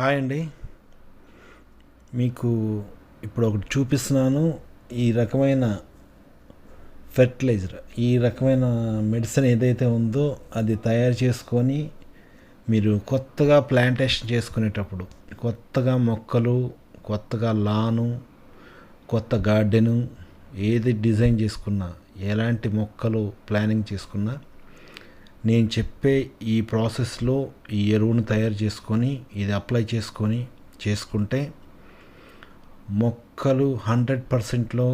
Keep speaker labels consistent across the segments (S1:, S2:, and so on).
S1: Hi అండి. మీకు ఇప్పుడు ఒకటి చూపిస్తున్నాను. ఈ రకమైన ఫెర్టిలైజర్ ఈ రకమైన మెడిసిన్ ఏదైతే ఉందో అది తయారు చేసుకొని మీరు కొత్తగా ప్లాంటేషన్ చేసుకునేటప్పుడు కొత్తగా మొక్కలు కొత్తగా లాను కొత్త గార్డెను ఏది డిజైన్ చేసుకున్నా ఎలాంటి మొక్కలు ప్లానింగ్ చేసుకున్నా నేను చెప్పే ఈ ప్రాసెస్లో ఈ ఎరువును తయారు చేసుకొని ఇది అప్లై చేసుకొని చేసుకుంటే మొక్కలు హండ్రెడ్ పర్సెంట్లో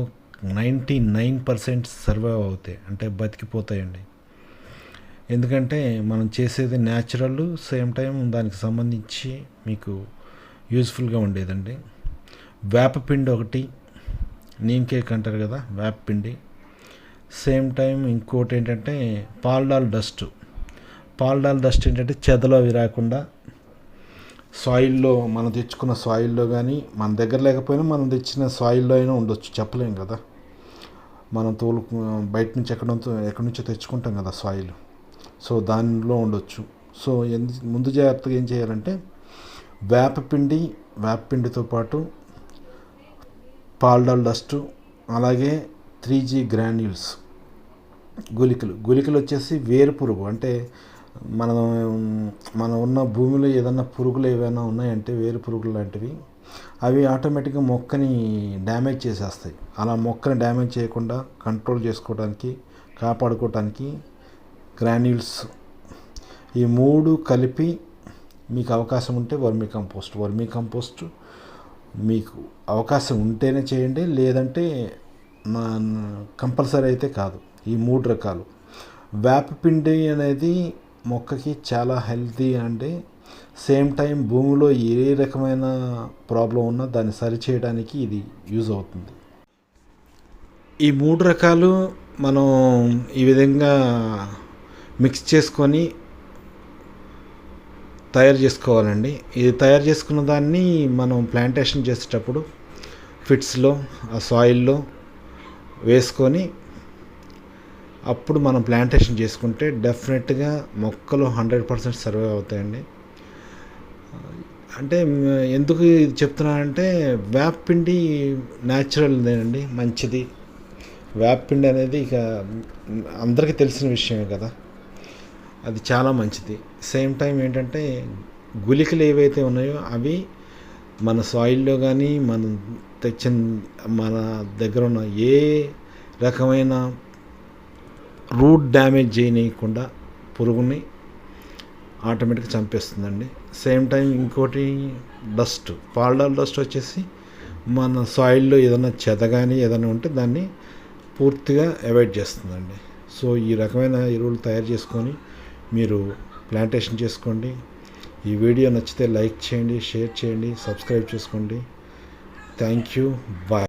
S1: నైంటీ నైన్ పర్సెంట్ సర్వైవ్ అవుతాయి అంటే బతికిపోతాయండి. ఎందుకంటే మనం చేసేది న్యాచురల్ సేమ్ టైం దానికి సంబంధించి మీకు యూజ్ఫుల్గా ఉండేదండి. వేపపిండి ఒకటి నీమ్ కేక్ అంటారు కదా వేపపిండి సేమ్ టైం ఇంకోటి ఏంటంటే పాల్డాల్ డస్ట్. పాల్డాల్ డస్ట్ ఏంటంటే చెదలు అవి రాకుండా సాయిల్లో మనం తెచ్చుకున్న సాయిల్లో కానీ మన దగ్గర లేకపోయినా మనం తెచ్చిన సాయిల్లో అయినా ఉండొచ్చు. చెప్పలేం కదా. మనం తోలు బయట నుంచి ఎక్కడ ఎక్కడి నుంచో తెచ్చుకుంటాం కదా సాయిల్. సో దానిలో ఉండొచ్చు. సో ఎందు ముందు జాగ్రత్తగా ఏం చేయాలంటే వేపపిండి వేపపిండితో పాటు పాల్డాల్ డస్ట్ అలాగే త్రీ జీ గ్రాన్యూల్స్ గుళికలు. గుళికలు వచ్చేసి వేరు పురుగు అంటే మనం మనం ఉన్న భూమిలో ఏదన్నా పురుగులు ఏవైనా ఉన్నాయంటే వేరు పురుగులు లాంటివి అవి ఆటోమేటిక్గా మొక్కని డ్యామేజ్ చేసేస్తాయి. అలా మొక్కని డ్యామేజ్ చేయకుండా కంట్రోల్ చేసుకోవడానికి కాపాడుకోవడానికి గ్రాన్యూల్స్ ఈ మూడు కలిపి మీకు అవకాశం ఉంటే వర్మీ కంపోస్ట్. వర్మీ కంపోస్ట్ మీకు అవకాశం ఉంటేనే చేయండి లేదంటే కంపల్సరీ అయితే కాదు. ఈ మూడు రకాలు. వేపపిండి అనేది మొక్కకి చాలా హెల్తీ అండి. సేమ్ టైం భూమిలో ఏ రకమైన ప్రాబ్లం ఉన్నా దాన్ని సరిచేయడానికి ఇది యూజ్ అవుతుంది. ఈ మూడు రకాలు మనం ఈ విధంగా మిక్స్ చేసుకొని తయారు చేసుకోవాలండి. ఇది తయారు చేసుకున్న దాన్ని మనం ప్లాంటేషన్ చేసేటప్పుడు ఫిట్స్లో ఆ సాయిల్లో వేసుకొని అప్పుడు మనం ప్లాంటేషన్ చేసుకుంటే డెఫినెట్గా మొక్కలు హండ్రెడ్ పర్సెంట్ సర్వే అవుతాయండి. అంటే ఎందుకు ఇది చెప్తున్నానంటే వేపిండి న్యాచురల్దేనండి మంచిది. వేపిండి అనేది ఇక అందరికీ తెలిసిన విషయమే కదా. అది చాలా మంచిది. సేమ్ టైం ఏంటంటే గుళికలు ఏవైతే ఉన్నాయో అవి మన సాయిల్లో కానీ మనం తెచ్చిన మన దగ్గర ఉన్న ఏ రకమైన రూట్ డ్యామేజ్ చేయనీయకుండా పురుగుని ఆటోమేటిక్గా చంపేస్తుందండి. సేమ్ టైం ఇంకోటి డస్ట్ పాల్డాల్ డస్ట్ వచ్చేసి మన సాయిల్లో ఏదైనా చెత కానీ ఏదైనా ఉంటే దాన్ని పూర్తిగా అవాయిడ్ చేస్తుందండి. సో ఈ రకమైన ఎరువులు తయారు చేసుకొని మీరు ప్లాంటేషన్ చేసుకోండి. ఈ వీడియో నచ్చితే లైక్ చేయండి షేర్ చేయండి సబ్స్క్రైబ్ చేసుకోండి. Thank you. బాయ్.